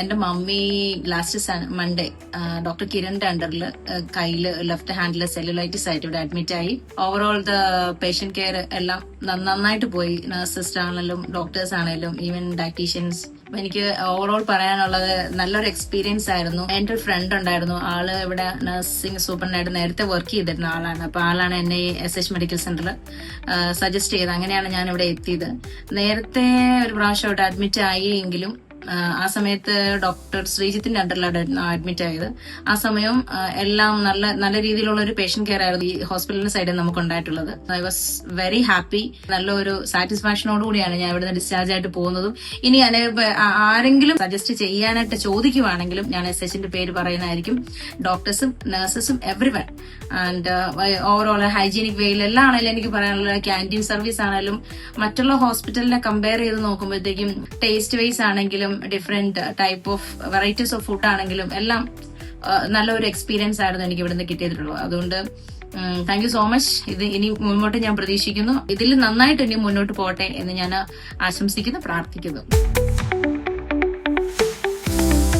എന്റെ mummy last Monday doctor കിരണിന്റെ അണ്ടറിൽ കയ്യിൽ ലെഫ്റ്റ് ഹാൻഡിൽ സെല്ലുലൈറ്റിസ് ആയിട്ട് ഇവിടെ അഡ്മിറ്റ് ആയി. ഓവറോൾ ദ പേഷ്യന്റ് കെയർ എല്ലാം നന്നായിട്ട് പോയി. നഴ്സസ് ആണെങ്കിലും ഡോക്ടേഴ്സ് ആണെങ്കിലും ഈവൻ ഡയറ്റീഷ്യൻസ് എനിക്ക് ഓവറോൾ പറയാനുള്ളത് നല്ലൊരു എക്സ്പീരിയൻസ് ആയിരുന്നു. എന്റെ ഒരു ഫ്രണ്ട് ഉണ്ടായിരുന്നു. ആൾ ഇവിടെ നഴ്സിംഗ് സൂപ്പറിനായിട്ട് നേരത്തെ വർക്ക് ചെയ്തിരുന്ന ആളാണ്. അപ്പൊ ആളാണ് എന്നെ ഈ എസ് എച്ച് മെഡിക്കൽ സെന്ററിൽ സജസ്റ്റ് ചെയ്തത്. അങ്ങനെയാണ് ഞാൻ ഇവിടെ എത്തിയത്. നേരത്തെ ഒരു പ്രാവശ്യം ഇവിടെ അഡ്മിറ്റ് ആയി എങ്കിലും ആ, സമയത്ത് ഡോക്ടർ ശ്രീജിത്തിന്റെ അണ്ടറിലാണ് അഡ്മിറ്റ് ആയത്. ആ സമയം എല്ലാം നല്ല നല്ല രീതിയിലുള്ള ഒരു പേഷ്യന്റ് കെയർ ആയിരുന്നു ഈ ഹോസ്പിറ്റലിന്റെ സൈഡിൽ നമുക്ക് ഉണ്ടായിട്ടുള്ളത്. ഐ വാസ് വെരി ഹാപ്പി നല്ലൊരു സാറ്റിസ്ഫാക്ഷനോട് കൂടിയാണ് ഞാൻ ഇവിടുന്ന് ഡിസ്ചാർജ് ആയിട്ട് പോകുന്നതും. ഇനി ഞാൻ ആരെങ്കിലും സജസ്റ്റ് ചെയ്യാനായിട്ട് ചോദിക്കുവാണെങ്കിലും ഞാൻ എസ് എച്ചിന്റെ പേര് പറയുന്നതായിരിക്കും. ഡോക്ടേഴ്സും നഴ്സസും everyone and overall hygienic വേയിൽ എല്ലാം ആണെങ്കിലും എനിക്ക് പറയാനുള്ള ക്യാന്റീൻ സർവീസ് ആണെങ്കിലും മറ്റുള്ള ഹോസ്പിറ്റലിനെ കമ്പയർ ചെയ്ത് നോക്കുമ്പോഴത്തേക്കും ടേസ്റ്റ് വൈസ് ആണെങ്കിലും different type of varieties of food ആണെങ്കിലും എല്ലാം ആ, നല്ലൊരു എക്സ്പീരിയൻസ് ആയിരുന്നു എനിക്ക് ഇവിടുന്ന് കിട്ടിയിട്ടുള്ളത്. അതുകൊണ്ട് താങ്ക് യു സോ മച്ച് ഇത് ഇനി മുന്നോട്ട് ഞാൻ പ്രതീക്ഷിക്കുന്നു. ഇതിൽ നന്നായിട്ട് ഇനി മുന്നോട്ട് പോട്ടെ എന്ന് ഞാൻ ആശംസിക്കുന്നു പ്രാർത്ഥിക്കുന്നു.